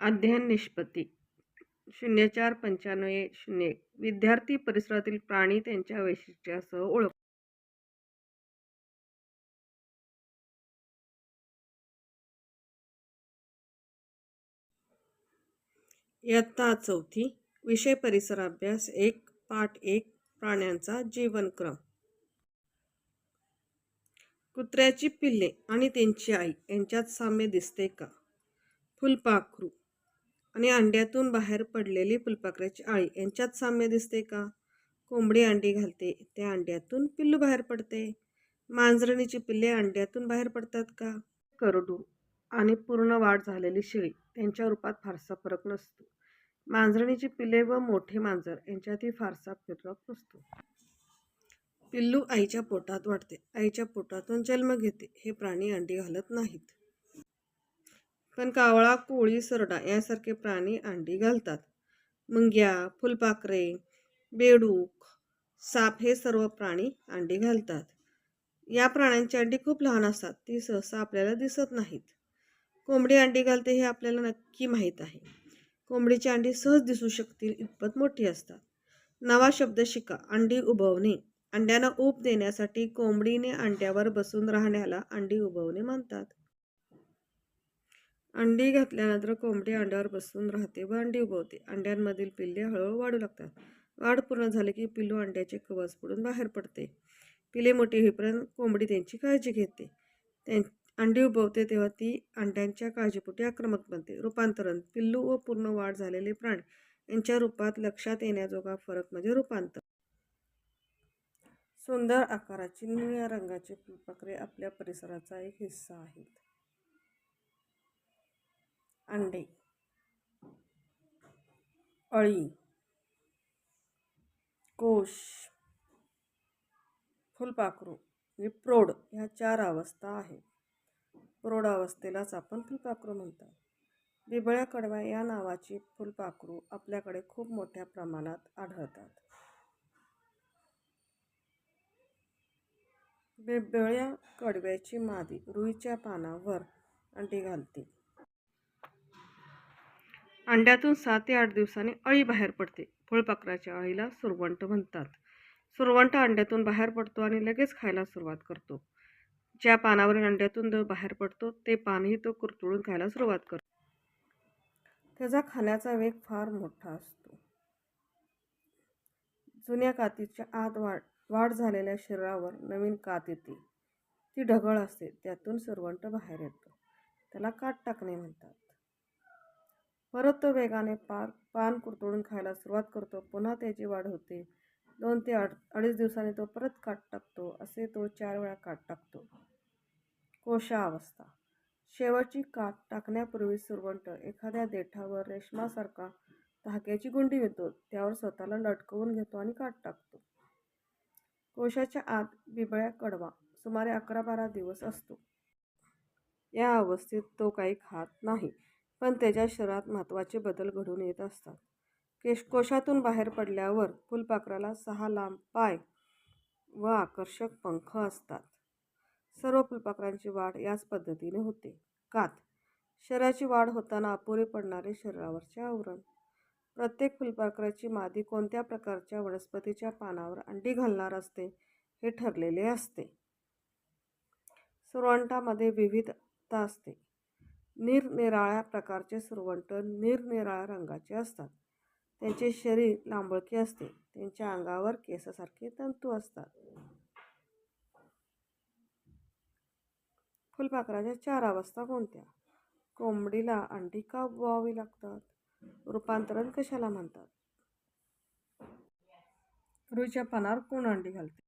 अध्ययन निष्पत्ती. शून्य चार पंच्याण्णव शून्य एक. विद्यार्थी परिसरातील प्राणी त्यांच्या वैशिष्ट्यासह ओळख इयत्ता चौथी. विषय परिसर अभ्यास एक. पाठ एक. प्राण्यांचा जीवनक्रम. कुत्र्याची पिल्ले आणि त्यांची आई यांच्यात साम्य दिसते का? फुलपाखरू. आणि अंड्यातून बाहेर पडलेली फुलपाखराची आळी. यांच्यात साम्य दिसते का? कोंबडी अंडी घालते त्या अंड्यातून पिल्लू बाहेर पडते. मांजरणीची पिल्ले अंड्यातून बाहेर पडतात का? करडू. आणि पूर्ण वाढ झालेली शेळी त्यांच्या रूपात फारसा फरक नसतो. मांजरणीची पिल्ले व मोठे मांजर यांच्यातही फारसा फरक नसतो. पिल्लू आईच्या पोटात वाढते. आईच्या पोटातून जन्म घेते. हे प्राणी अंडी घालत नाहीत. पण कावळा कोळी सरडा यासारखे प्राणी अंडी घालतात. मुंग्या फुलपाखरे बेडूक साप हे सर्व प्राणी अंडी घालतात. या प्राण्यांची अंडी खूप लहान असतात ती सहसा आपल्याला दिसत नाहीत. कोंबडी अंडी घालते हे आपल्याला नक्की माहीत आहे. कोंबडीची अंडी सहज दिसू शकतील इतपत मोठी असतात. नवा शब्द शिका अंडी उबवणे. अंड्यांना ऊब देण्यासाठी कोंबडीने अंड्यावर बसून राहण्याला अंडी उबवणे म्हणतात. अंडी घातल्यानंतर कोंबडी अंड्यावर बसून राहते व अंडी उबवते अंड्यांमधील पिल्ले हळूहळू वाढू लागतात. वाढ पूर्ण झाली की पिल्लू अंड्याचे कवच पडून बाहेर पडते. पिले मोठी होईपर्यंत कोंबडी त्यांची काळजी घेते. त्यां अंडी उबवते तेव्हा ती अंड्यांच्या काळजीपोटी आक्रमक बनते. रूपांतरण पिल्लू व पूर्ण वाढ झालेले प्राणी यांच्या रूपात लक्षात येण्याजोगा फरक म्हणजे रूपांतर. सुंदर आकाराची निळ्या रंगाचे फुलपाखरे आपल्या परिसराचा एक हिस्सा आहेत. अंडे. अळी. कोश. फुलपाखरू. म्हणजे प्रौढ ह्या चार अवस्था आहेत. प्रौढ अवस्थेलाच आपण फुलपाखरू म्हणतात. बिबळ्या कडव्या या नावाची फुलपाखरू आपल्याकडे खूप मोठ्या प्रमाणात आढळतात. बिबळ्या कडव्याची मादी रुईच्या पानावर अंडी घालते. अंड्यातून सात ते आठ दिवसांनी अळी बाहेर पडते. फुलपाखराच्या अळीला सुरवंट म्हणतात. सुरवंट अंड्यातून बाहेर पडतो आणि लगेच खायला सुरुवात करतो. ज्या पानावरील अंड्यातून तो बाहेर पडतो ते पानही तो कुरतुळून खायला सुरुवात करतो. त्याचा खाण्याचा वेग फार मोठा असतो. जुन्या कातीच्या आत वाढ वाढ झालेल्या शरीरावर नवीन कात येते. ती ढगळ असते त्यातून सुरवंट बाहेर येतो. त्याला काट टाकणे म्हणतात. परत तो वेगाने पार पान कुरतोडून खायला सुरुवात करतो. पुन्हा त्याची वाढ होते. दोन ते अड अडीच दिवसांनी तो परत काट टाकतो. असे तो चार वेळा काट टाकतो. कोशा अवस्था. शेवटची काट टाकण्यापूर्वी सुरवंट एखाद्या देठावर रेशमासारखा धाग्याची गुंडी घेतो. त्यावर स्वतःला लटकवून घेतो आणि काट टाकतो. कोशाच्या आत बिबळ्या कडवा सुमारे अकरा बारा दिवस असतो. या अवस्थेत तो काही खात नाही. पण त्याच्या शरीरात महत्त्वाचे बदल घडून येत असतात. केशकोशातून बाहेर पडल्यावर फुलपाखराला सहा लांब पाय व आकर्षक पंख असतात. सर्व फुलपाखरांची वाढ याच पद्धतीने होते. कात शरीराची वाढ होताना अपुरे पडणारे शरीरावरचे आवरण. प्रत्येक फुलपाखराची मादी कोणत्या प्रकारच्या वनस्पतीच्या पानावर अंडी घालणार असते हे ठरलेले असते. सुरवंटामध्ये विविधता असते. निरनिराळ्या प्रकारचे सुरवंट निरनिराळ्या रंगाचे असतात. त्यांचे शरीर लांबळके असते. त्यांच्या अंगावर केसासारखे तंतू असतात. फुलपाखराच्या चार अवस्था कोणत्या? कोंबडीला अंडी का उबवावी लागतात? रूपांतरण कशाला म्हणतात? रुईच्या पानावर कोण अंडी घालते?